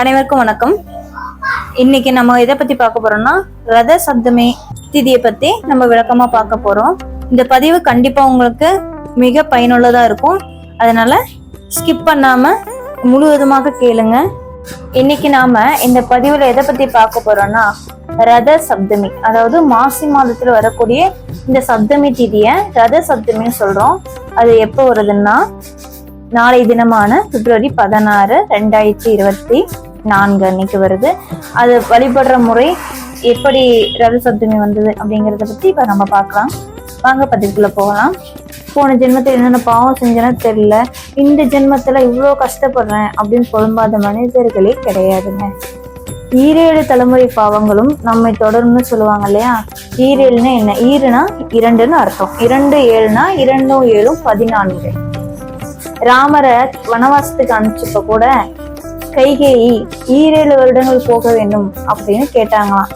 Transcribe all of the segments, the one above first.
அனைவருக்கும் வணக்கம். இன்னைக்கு நம்ம எதை பத்தி பார்க்க போறோம்னா ரத சப்தமி திதியை பத்தி நம்ம விளக்கமா பார்க்க போறோம். இந்த பதிவு கண்டிப்பா உங்களுக்கு மிக பயனுள்ளதா இருக்கும். அதனால ஸ்கிப் பண்ணாம முழுவதுமாக கேளுங்க. இன்னைக்கு நாம இந்த பதிவுல எதை பத்தி பார்க்க போறோம்னா ரத சப்தமி அதாவது மாசி மாதத்துல வரக்கூடிய இந்த சப்தமி திதிய ரத சப்தமின்னு சொல்றோம். அது எப்போ வருதுன்னா நாளை தினமான பிப்ரவரி பதினாறு ரெண்டாயிரத்தி இருபத்தி நான்கு அன்னைக்கு வருது. அது வழிபடுற முறை எப்படி ரத சப்தமி வந்தது அப்படிங்கறத பத்தி இப்ப நம்ம பார்க்கலாம். வாங்க பதிவுக்குள்ள போகலாம். போன ஜென்மத்தில் என்னென்ன பாவம் செஞ்சேன்னு தெரியல. இந்த ஜென்மத்துல இவ்வளோ கஷ்டப்படுறேன் அப்படின்னு புலம்பாத மனிதர்களே கிடையாதுங்க. ஈரேழு தலைமுறை பாவங்களும் நம்மை தொடரும்னு சொல்லுவாங்க இல்லையா? ஈரேழுனா என்ன? ஈருனா இரண்டுன்னு அர்த்தம். இரண்டு ஏழுனா இரண்டும் ஏழும் பதினான்கு. ராமரை வனவாசத்துக்கு அனுப்பிச்சப்ப கூட கைகேயி ஈரேழு வருடங்கள் போக வேண்டும் அப்படின்னு கேட்டாங்களாம்.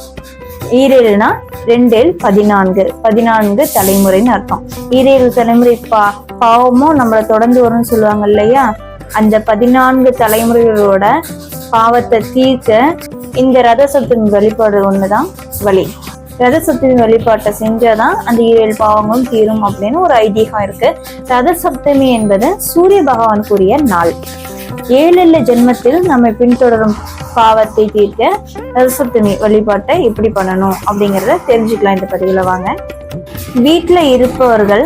ஈரேழுனா ரெண்டேழு பதினான்கு. பதினான்கு தலைமுறைன்னு அர்த்தம். ஈரேழு தலைமுறை பா பாவமும் நம்மளை தொடர்ந்து வரும்னு சொல்லுவாங்க இல்லையா? அந்த பதினான்கு தலைமுறைகளோட பாவத்தை தீர்க்க இந்த ரத சப்தமி வழிபாடு ஒண்ணுதான் வழி ரத சப்தமி வழிபாட்டை செஞ்சாதான் அந்த ஈரேழு பாவங்களும் தீரும் அப்படின்னு ஒரு ஐதீகம் இருக்கு. ரத சப்தமி என்பது சூரிய பகவானுக்குரிய நாள். ஏழில் ஜென்மத்தில் நம்மை பின்தொடரும் பாவத்தை தீர்க்க ரத வழிபாட்டை எப்படி பண்ணணும் அப்படிங்கிறத தெரிஞ்சுக்கலாம் இந்த பதிவில் வாங்க. வீட்டில் இருப்பவர்கள்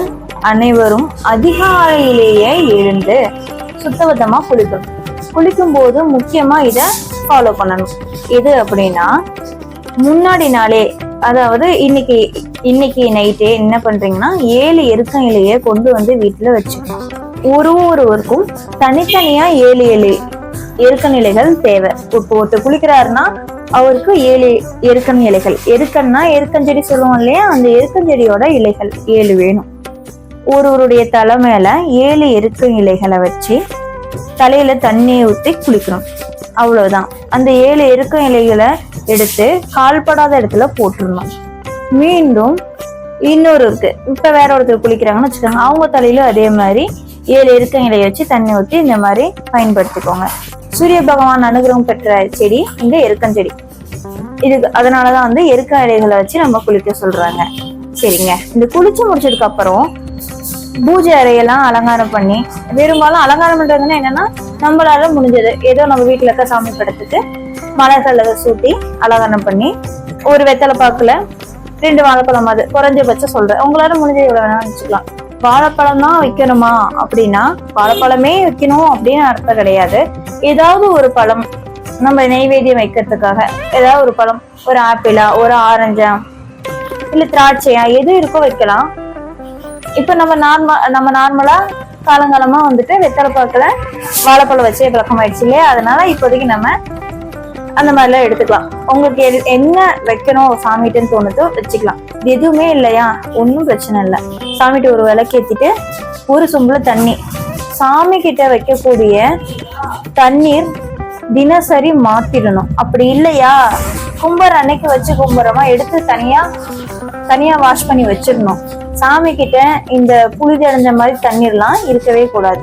அனைவரும் அதிகாலையிலேயே எழுந்து சுத்தபத்தமா குளிக்கணும். குளிக்கும் போது முக்கியமா இதை ஃபாலோ பண்ணணும். எது அப்படின்னா முன்னாடி நாளே அதாவது இன்னைக்கு இன்னைக்கு நைட்டே என்ன பண்றீங்கன்னா ஏழு எருக்கம் இலையை கொண்டு வந்து வீட்டில் வச்சுக்கணும். ஒரு ஒருவருக்கும் தனித்தனியா ஏழு ஏழு எருக்க நிலைகள் தேவை. இப்போ ஒருத்தர் குளிக்கிறாருன்னா அவருக்கு ஏழு எருக்கன் இலைகள் எருக்கன்னா எருக்கஞ்செடி சொல்லுவோம் இல்லையா? அந்த எருக்கஞ்செடியோட இலைகள் ஏழு வேணும். ஒருவருடைய தலை மேல ஏழு எருக்க இலைகளை வச்சு தலையில தண்ணியை ஊற்றி குளிக்கணும். அவ்வளவுதான். அந்த ஏழு எருக்க இலைகளை எடுத்து கால்படாத இடத்துல போட்டுடணும். மீண்டும் இன்னொரு இருக்கு. இப்ப வேற ஒருத்தர் குளிக்கிறாங்கன்னு வச்சுக்கோங்க. அவங்க தலையிலும் அதே மாதிரி ஏழு இருக்கங்களை இலையை வச்சு தண்ணி ஊற்றி இந்த மாதிரி பயன்படுத்திக்கோங்க. சூரிய பகவான் அனுகிரகம் பெற்ற செடி இந்த எருக்கஞ்செடி இதுக்கு அதனாலதான் வந்து எருக்க இலைகளை வச்சு நம்ம குளிக்க சொல்றாங்க. சரிங்க. இந்த குளிச்சு முடிச்சதுக்கு அப்புறம் பூஜை அறையெல்லாம் அலங்காரம் பண்ணி பெரும்பாலும் அலங்காரம் பண்றதுன்னா என்னன்னா நம்மளால முடிஞ்சது. ஏதோ நம்ம வீட்டுல இருக்க சாமி படத்துக்கு மலர்களை சூட்டி அலங்காரம் பண்ணி ஒரு வெத்தலை பாக்குல ரெண்டு வாழைப்பழம் அது குறைஞ்சபட்சம் சொல்றேன். உங்களால முடிஞ்சது எவ்வளவு வேணாலும் வச்சுக்கலாம். வாழைப்பழம் தான் வைக்கணுமா? அப்படின்னா வாழைப்பழமே வைக்கணும் அப்படின்னு அர்த்தம் கிடையாது. ஏதாவது ஒரு பழம் நம்ம நெய்வேத்தியம் வைக்கிறதுக்காக ஏதாவது ஒரு பழம் ஒரு ஆப்பிளா ஒரு ஆரஞ்சா இல்ல திராட்சையா எது இருக்கோ வைக்கலாம். இப்ப நம்ம நார்மல் நம்ம நார்மலா காலங்காலமா வந்துட்டு வெத்தலை பாக்குல வாழைப்பழம் வச்சே பழக்கம் ஆயிடுச்சு இல்லையா? அதனால இப்போதைக்கு நம்ம அந்த மாதிரிலாம் எடுத்துக்கலாம். உங்களுக்கு எது- என்ன வைக்கணும் சாமிட்டுன்னு தோணுதோ வச்சுக்கலாம். இது எதுவுமே இல்லையா? ஒன்றும் பிரச்சனை இல்லை. சாமிகிட்ட ஒரு விளக்கேற்றிட்டு ஒரு சொம்புல தண்ணி. சாமி கிட்ட வைக்கக்கூடிய தண்ணீர் தினசரி மாத்திடணும். அப்படி இல்லையா? கும்பர அன்னைக்கு வச்சு கும்பரமா எடுத்து தனியா தனியா வாஷ் பண்ணி வச்சிடணும். சாமி கிட்ட இந்த புழுதி அடைஞ்ச மாதிரி தண்ணீர்லாம் இருக்கவே கூடாது.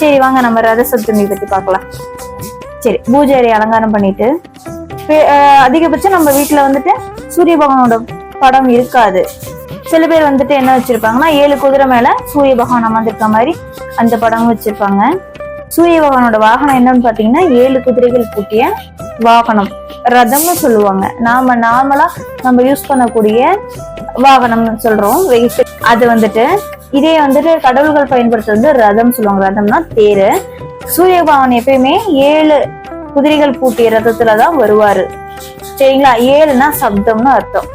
சரி வாங்க நம்ம ரத சப்தமி பத்தி பார்க்கலாம். சரி பூஜை அறை அலங்காரம் பண்ணிட்டு அதிகபட்சம் நம்ம வீட்டுல வந்துட்டு சூரிய பகவானோட படம் இருக்காது. சில பேர் வந்துட்டு என்ன வச்சிருப்பாங்கன்னா ஏழு குதிரை மேல சூரிய பகவான் அமர்ந்திருக்க மாதிரி அந்த படம் வச்சிருப்பாங்க. சூரிய பகவானோட வாகனம் என்னன்னு பாத்தீங்கன்னா ஏழு குதிரைகள் பூட்டிய வாகனம். ரதம்னு சொல்லுவாங்க. நாம நார்மலா நம்ம யூஸ் பண்ணக்கூடிய வாகனம்னு சொல்றோம். வெஹிக்கிள் அது வந்துட்டு இதே வந்துட்டு கடவுள்கள் பயன்படுத்துறது ரதம் சொல்லுவாங்க. ரதம்னா தேரு. சூரிய பகவான் எப்பயுமே ஏழு குதிரைகள் பூட்டிய ரதத்துலதான் வருவாரு. சரிங்களா? ஏழுனா சப்தம்னு அர்த்தம்.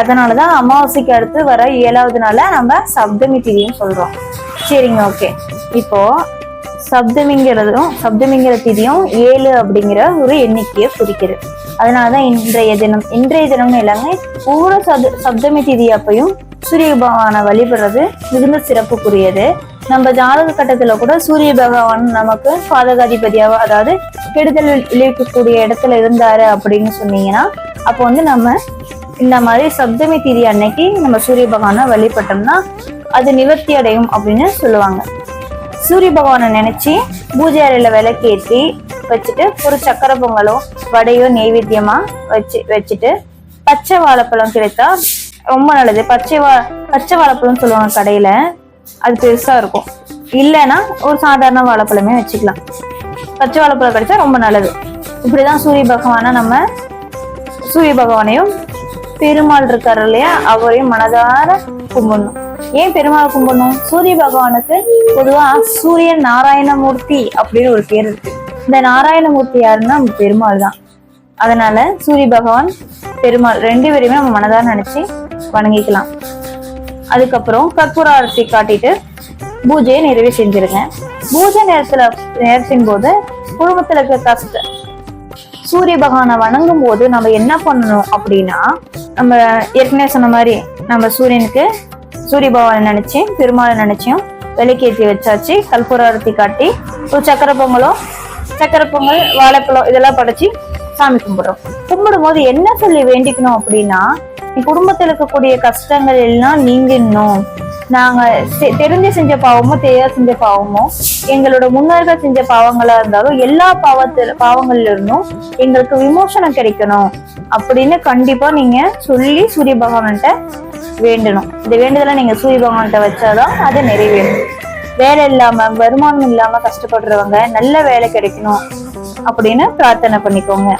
அதனாலதான் அமாவாசைக்கு அடுத்து வர ஏழாவது நாளை நம்ம சப்தமி திதியும் சொல்றோம். சரிங்க ஓகே இப்போ சப்தமிங்கிறதும் சப்தமிங்கிற திதியும் ஏழு அப்படிங்கிற ஒரு எண்ணிக்கையை குறிக்குது. அதனாலதான் இன்றைய தினம் இன்றைய தினம்னு எல்லாமே ஒவ்வொரு சப்த சப்தமி திதி அப்பையும் சூரிய பகவானை வழிபடுறது மிகுந்த சிறப்புக்குரியது. நம்ம ஜாதக கட்டத்துல கூட சூரிய பகவான் நமக்கு பாதகாதிபதியாக அதாவது கெடுதல் விளைவிக்கக்கூடிய இடத்துல இருந்தாரு அப்படின்னு சொன்னீங்கன்னா அப்போ வந்து நம்ம இந்த மாதிரி சப்தமி திதி அன்னைக்கு நம்ம சூரிய பகவானை வழிபட்டோம்னா அது நிவர்த்தி அடையும் அப்படின்னு சொல்லுவாங்க. சூரிய பகவானை நினைச்சு பூஜை அறையில விளக்கேற்றி வச்சுட்டு ஒரு சக்கரை பொங்கலோ வடையோ நெய்வேத்தியமா வச்சு வச்சுட்டு பச்சை வாழைப்பழம் கிடைத்தா ரொம்ப நல்லது. பச்சை வா பச்சை வாழைப்பழம் சொல்லுவாங்க கடையில. அது பெருசா இருக்கும். இல்லைன்னா ஒரு சாதாரண வாழைப்பழமே வச்சுக்கலாம். பச்சை வாழைப்பழம் கிடைச்சா ரொம்ப நல்லது. இப்படிதான் சூரிய பகவானை நம்ம சூரிய பகவானையும் பெருமாள் இருக்காரு இல்லையா அவரையும் மனதார கும்பிடணும். ஏன் பெருமாள் கும்பிடணும்? சூரிய பகவானுக்கு பொதுவா சூரியன் நாராயணமூர்த்தி அப்படின்னு ஒரு பேர் இருக்கு. இந்த நாராயணமூர்த்தி யாருன்னா பெருமாள் தான். அதனால சூரிய பகவான் பெருமாள் ரெண்டு பேரையுமே நம்ம மனதார நினைச்சு வணங்கிக்கலாம். அதுக்கப்புறம் கற்பூர ஆரத்தி காட்டிட்டு பூஜையை நிறைவு செஞ்சிருங்க. பூஜை நேரத்துல நேரத்தின் போது குடும்பத்துல இருக்க கஷ்ட சூரிய பகவானை வணங்கும் போது நம்ம என்ன பண்ணணும் அப்படின்னா நம்ம ஏற்கனவே சொன்ன மாதிரி நம்ம சூரியனுக்கு சூரிய பகவானை நினைச்சு பெருமாளை நினைச்சும் விலைக்கேற்றி வச்சாச்சு கற்பூர ஆரத்தி காட்டி ஒரு சக்கரை பொங்கலோ சக்கரை பொங்கல் வாழைப்பழம் இதெல்லாம் படைச்சி சாமி கும்பிடுறோம். கும்பிடும் போது என்ன சொல்லி வேண்டிக்கணும் அப்படின்னா குடும்பத்தில் இருக்கக்கூடிய கஷ்டங்கள் எல்லாம் நீங்கணும் நாங்க தெரிஞ்சு செஞ்ச பாவமோ தெரியாத செஞ்ச பாவமோ எங்களோட முன்னோர்கள் செஞ்ச பாவங்களா இருந்தாலும் எல்லா பாவத்துல பாவங்கள்ல இருந்தும் எங்களுக்கு விமோசனம் கிடைக்கணும் அப்படின்னு கண்டிப்பா நீங்க சொல்லி சூரிய பகவான்கிட்ட வேண்டணும். இந்த வேண்டுதலை நீங்க சூரிய பகவான்கிட்ட வச்சாதான் அது நிறைவேறும். வேலை இல்லாம வருமானம் இல்லாம கஷ்டப்படுறவங்க நல்ல வேலை கிடைக்கணும் அப்படின்னு பிரார்த்தனை பண்ணிக்கோங்க.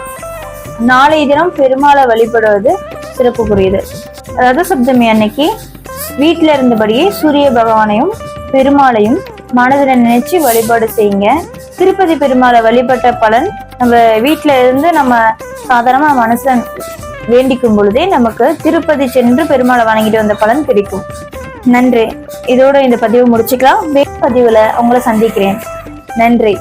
நாளைய தினம் பெருமாளை வழிபடுவது சிறப்புக்குரியது. ரத சப்தமி அன்னைக்கு வீட்டில இருந்தபடியே சூரிய பகவானையும் பெருமாளையும் மனதில் நினைச்சு வழிபாடு செய்யுங்க. திருப்பதி பெருமாளை வழிபட்ட பலன் நம்ம வீட்டில இருந்து நம்ம சாதாரணமா மனசன் வேண்டிக்கும் பொழுதே நமக்கு திருப்பதி சென்று பெருமாளை வணங்கிட்டு வந்த பலன் கிடைக்கும். நன்றி. இதோட இந்த பதிவு முடிச்சுக்கலாம். வேறு பதிவுல உங்களை சந்திக்கிறேன். நன்றி.